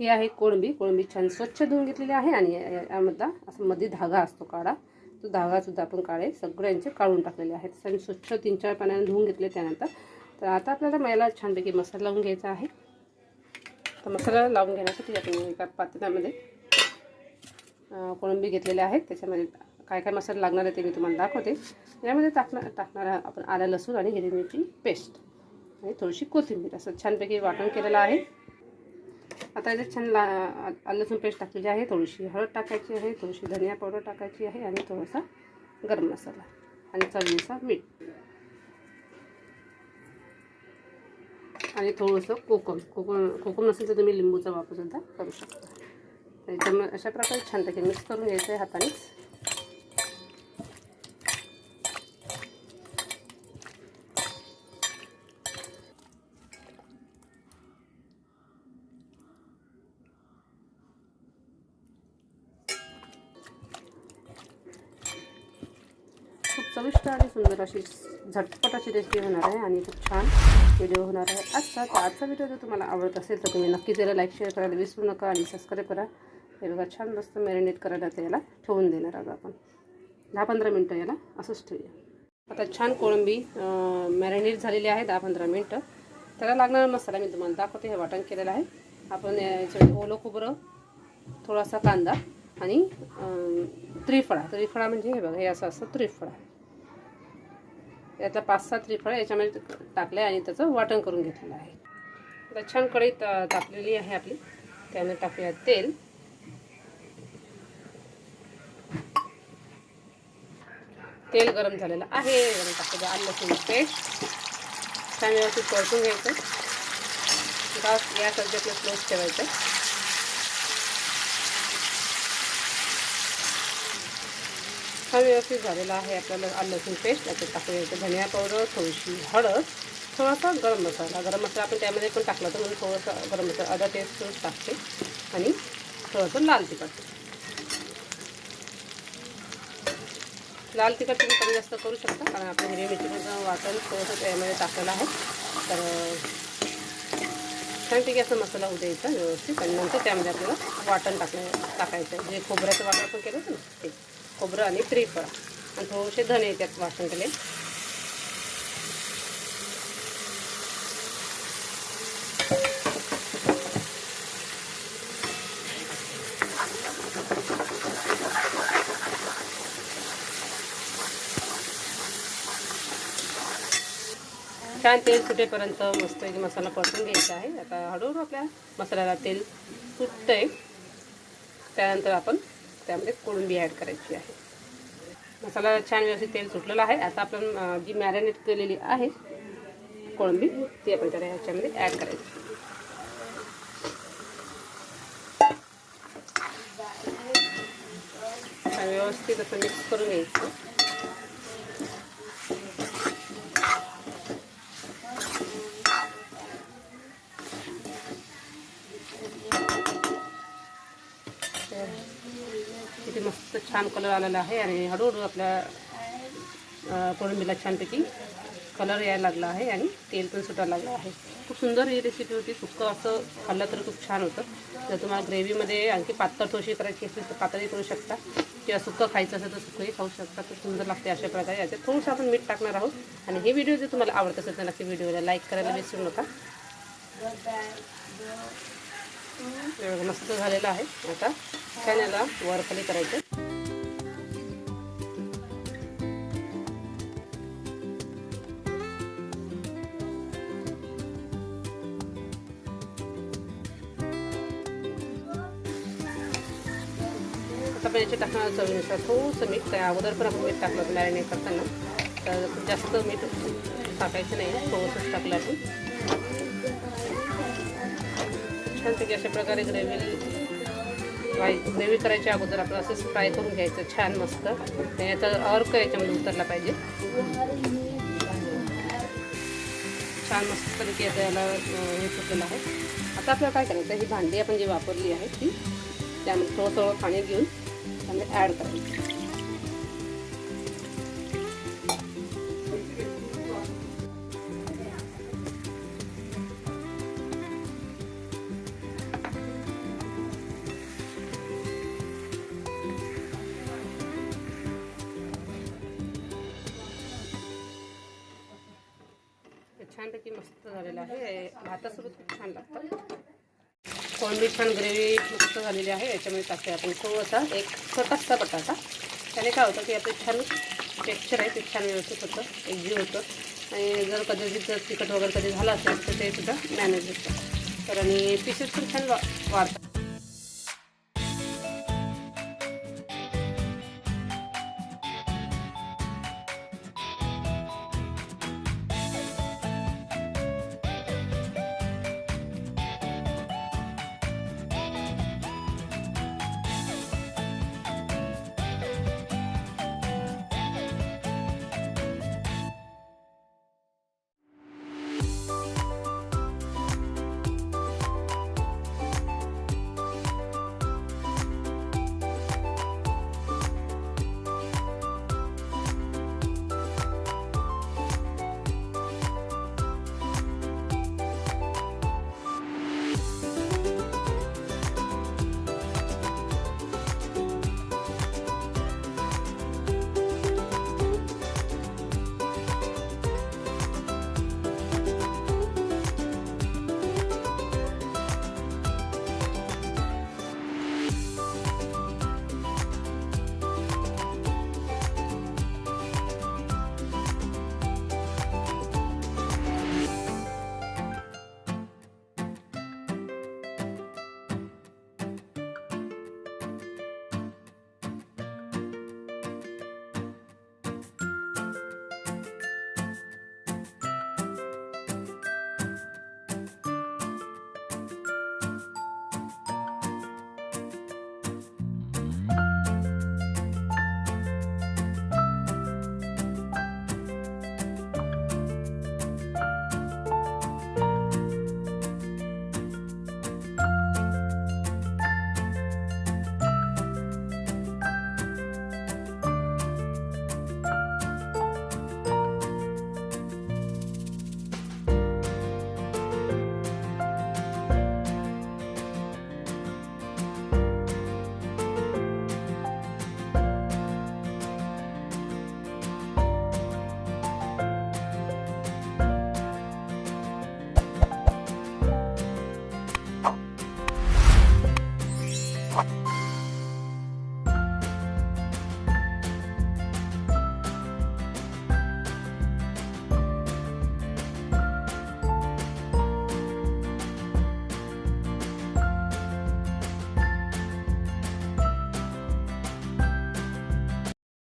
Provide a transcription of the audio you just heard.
हे आहे कोळंबी. कोळंबी छान स्वच्छ धुवून घेतलेली आहे आणि या- यामधला असं मध्ये धागा असतो काळा. तो धागासुद्धा आपण काळे सगळ्यांचे काढून टाकलेले आहेत. आणि स्वच्छ तीन चार पाण्याने धुवून घेतले त्यानंतर. तर आता आपल्याला मैला छानपैकी मसाला लावून घ्यायचा आहे. तर मसाला लावून घेण्यासाठी आपण एका पातेल्यामध्ये कोळंबी घेतलेले आहेत. त्याच्यामध्ये काय काय मसाला लागणार आहे ते मी तुम्हाला दाखवते. यामध्ये टाकणार टाकणार आपण आलं लसूण आणि हिरवी मिरची पेस्ट आणि थोडीशी कोथिंबीर असं छानपैकी वाटण केलेलं आहे. आता याच्यात छान ला लसूण पेस्ट टाकलेली आहे थोडीशी हळद टाकायची आहे थोडीशी धनिया पावडर टाकायची आहे आणि थोडासा गरम मसाला आणि चवीनुसार मीठ. आणि थोडंसं कोकम कोकम कोकम नसेल तर तुम्ही लिंबूचा वापरसुद्धा करू शकता. त्याच्यामुळे अशा प्रकारे छानपैकी मिक्स करून घ्यायचं आहे हातानेच. चविष्ट आणि सुंदर अशी झटपट अशी रेसिपी होणार आहे आणि खूप छान व्हिडिओ होणार आहे. आजचा तर आजचा व्हिडिओ जर तुम्हाला आवडत असेल तर तुम्ही नक्की त्याला लाईक शेअर करायला विसरू नका आणि सबस्क्राईब करा. हे बघा छान मस्त मॅरिनेट करायला त्याला ठेवून देणार आहोत आपण. दहा पंधरा मिनटं याला असंच ठेवूया. आता छान कोळंबी मॅरिनेट झालेली आहे दहा पंधरा मिनटं. त्याला लागणारा मसाला मी तुम्हाला दाखवते हे वाटण केलेलं आहे. आपण याच्यामध्ये ओलं खोबरं थोडासा कांदा आणि त्रिफळा. त्रिफळा म्हणजे हे बघा हे असं असतं त्रिफळा. यातला पाच सहा त्रिफळ याच्यामध्ये टाकले आणि त्याचं वाटण करून घेतलेलं आहे. आता छान कढई तापलेली आहे आपली. त्यामध्ये टाकूया तेल. तेल गरम झालेलं आहे. गरम टाकूया आलं लसूण पेस्ट. छान व्यवस्थित परतून घ्यायचं. गॅस गॅस अगदी क्लोज ठेवायचं. छान व्यवस्थित झालेला आहे. आपल्याला आलं लसूण पेस्ट त्याच्यात टाकूया घ्यायचं धनिया पावडर थोडीशी हळद थोडासा गरम मसाला. गरम मसाला आपण त्यामध्ये पण टाकला तर म्हणून थोडंसं गरम मसाला अर्धा टेस्ट टाकते आणि थोडंसं लाल तिखट. लाल तिखट तुम्ही कमी जास्त करू शकता कारण आपण हिरवी मिरचीचं वाटण थोडंसं त्यामध्ये टाकलेलं आहे. तर छानपैकी असा मसाला होऊ द्यायचा व्यवस्थित. आणि नंतर त्यामध्ये आपल्याला वाटण टाकलं टाकायचं. जे खोबऱ्याचं वाटण आपण केलं होतं ना ते. खोबरं आणि त्रिफळा. आणि थोडेसे धने त्यात वाटून केले छान तेल सुटेपर्यंत मस्त एक मसाला परतून घ्यायचा आहे. आता हळूहळू आपल्या मसाल्याला तेल सुटतं आहे त्यानंतर आपण त्यामध्ये कोळंबी ॲड करायची आहे. मसाला छान व्यवस्थित तेल सुटलेलं आहे. आता आपण जी मॅरिनेट केलेली आहे कोळंबी ती आपण त्याला ह्याच्यामध्ये ॲड करायची. छान व्यवस्थित असं मिक्स करून घ्यायचं. किती मस्त छान कलर आलेला आहे आणि हळूहळू आपल्या कोळंबीला छानपैकी कलर यायला लागला आहे आणि तेल पण सुटायला लागलं आहे. खूप सुंदर ही रेसिपी होती. सुकं असं खाल्लं तर खूप छान होतं. जर तुम्हाला ग्रेव्हीमध्ये आणखी पातळ थोशी करायची असेल तर पातळी करू शकता. किंवा सुकं खायचं असेल तर सुकंही खाऊ शकता. तर सुंदर लागते अशा प्रकारे. याच्यात थोडंसं आपण मीठ टाकणार आहोत. आणि हे व्हिडिओ जर तुम्हाला आवडत असेल तर नक्की व्हिडिओला लाईक करायला विसरू नका. मस्त झालेलं आहे. आता छान याला वर खाली करायचं. आता आपण याचे टाकणार चवीनुसार थोडंसं मीठ. त्या अगोदर पण आपण मीठ टाकलं मॅरिनेट करताना. तर जास्त मीठ टाकायचं नाही. थोडंसंच टाकलं आपण. छानपैकी अशा प्रकारे ग्रेव्ही फ्राय ग्रेव्ही करायच्या अगोदर आपण असंच फ्राय करून घ्यायचं छान मस्त. आणि याचा अर्क याच्यामध्ये उतरला पाहिजे. छान मस्त तरीके आता याला हे फुटलेलं आहे. आता आपल्याला काय करायचं ही भांडी आपण जी वापरली आहे ती त्यामध्ये थोडं थोडं पाणी घेऊन त्यामध्ये ॲड करायचं. झालेलं आहे. भातासोबत खूप छान लागतं. कोळंबी छान ग्रेव्ही मस्त झालेली आहे. याच्यामध्ये टाकते आपण थोडासा एक छोटासा बटाटा. त्याने काय होतं की आपलं छान टेक्स्चर आहे ते छान व्यवस्थित होतं एकजीव होतं. आणि जर कधी जर तिखट वगैरे कधी झालं असेल तर ते सुद्धा मॅनेज होतं. तर आणि पीसेस पण छान वा वाढतात.